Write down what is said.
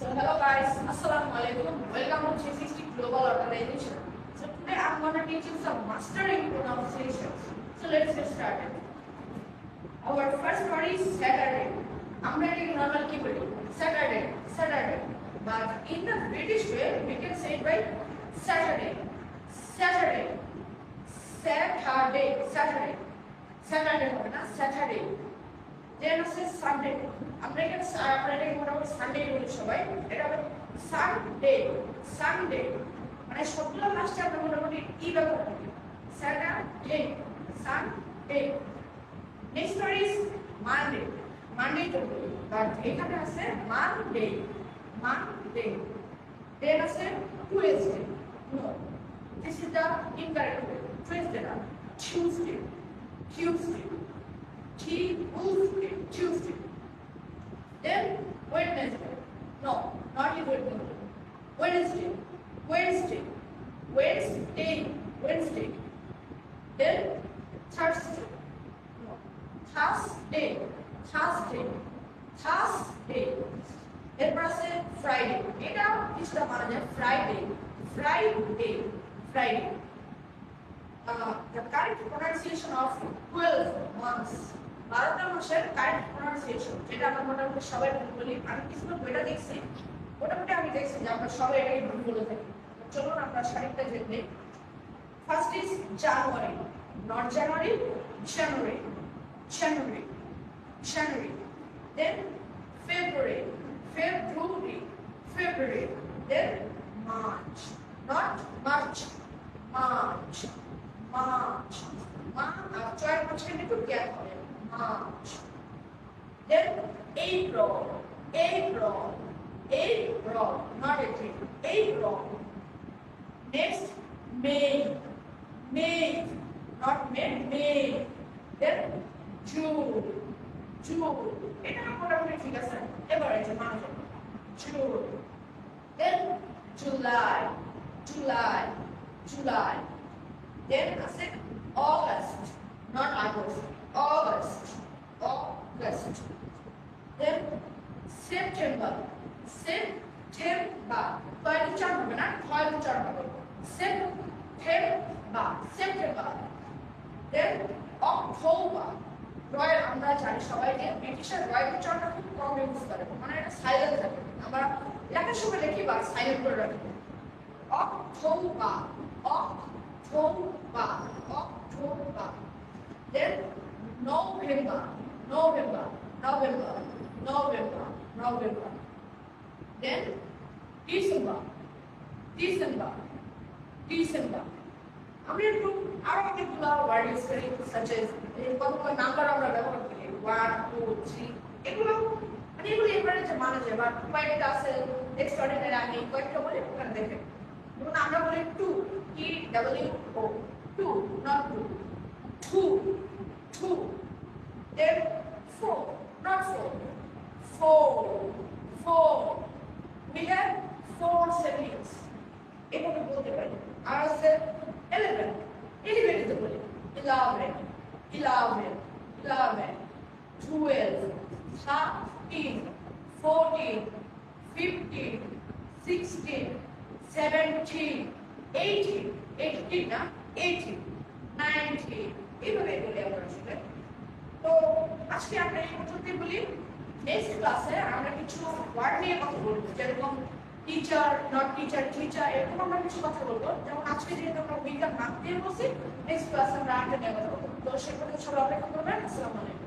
So hello guys, Assalamu alaikum. Welcome to 360 Global Organization. So today I'm gonna teach you some mastering pronunciations. So let's get started. Our first word is Saturday. আমরা এটাকে normal কি বলি Saturday Saturday but in the British way we can say it by Saturday. Saturday. Saturday. Saturday. Saturday হবে না Saturday. দেন আছে Sunday আমরা এখানে সা- আমরা এটাকে মোটামুটি সানডে বলি সবাই এটা হবে সানডে সানডে মানে সবগুলো লাস্টে আমরা মোটামুটি ই ব্যবহার করি Saturday Sunday next word is Monday Monday তো এখানে আছে মানডে মানডে দেন আছে Tuesday no this is the incorrect way Tuesday না Tuesday Tuesday Tuesday, Tuesday. Then Wednesday. Wednesday. Wednesday, Wednesday, Wednesday, Wednesday. Then Thursday. No, Thursday, Thursday, Thursday. এরপর আছে Friday এটা কিছুটা মানা যায় Friday Friday Friday uh, the correct pronunciation of 12 months বারোটা মাসের correct pronunciation যেটা আমরা মোটামুটি সবাই বলি আমি কিছু বইটা দেখছি মোটামুটি আমি দেখছি যে আমরা সবাই এটাই ভুল বলে থাকি চলুন আমরা সারিটা জেনে first is January not January January January January then February February February then March not March March March মা ছয়ের মাঝখানে একটু গ্যাপ হবে। March then April April April not April April next May May not May May then June June এটা মোটামুটি ঠিক আছে এবারে যে মানুষ June then July July July Then I said August, not August, August, August. Then September, September. কয়েক উচ্চারণ হবে না ছয় উচ্চারণ হবে September, September. Then October. রয়ের আমরা জানি সবাই যে ব্রিটিশের রয়ের উচ্চারণটা খুব কম ইউজ করে মানে এটা সাইলেন্ট থাকে আমরা লেখার সময় লিখি বা সাইলেন্ট করে রাখি October, October, October. Then November, November, November, November, November. Then December, December, December. আমরা একটু আরও অনেকগুলো ওয়ার্ড ইউজ করি সাচ এজ কতগুলো নাম্বার আমরা ব্যবহার করি ওয়ান টু থ্রি এগুলো মানে এগুলো এবারে যে মানা যায় বাট কয়েকটা আছে এক্সট্রাঅর্ডিনারি আমি কয়েকটা বলি ওখানে দেখে যেমন আমরা বলি two T W O two not two two two then four not four four four we have four siblings এভাবে বলতে পারি। আর আছে ইলেভেন দিতে বলি? Eleven eleven eleven twelve thirteen fourteen fifteen sixteen seventeen eighteen eighteen না? Eighteen nineteen এইভাবে বলি আমরা আসলে তো আজকে আমরা এই পর্যন্তই বলি। নেক্সট ক্লাসে আমরা কিছু ওয়ার্ড নিয়ে কথা বলব, যেরকম টিচার নট টিচার টিচার এরকম আমরা কিছু কথা বলব। যেমন আজকে যেহেতু আমরা উইকার দিয়ে বলছি নেক্সট ক্লাসে আমরা আগে নিয়ে কথা বলব তো সেক্ষেত্রে সবাই অপেক্ষা করবেন আসসালামু আলাইকুম।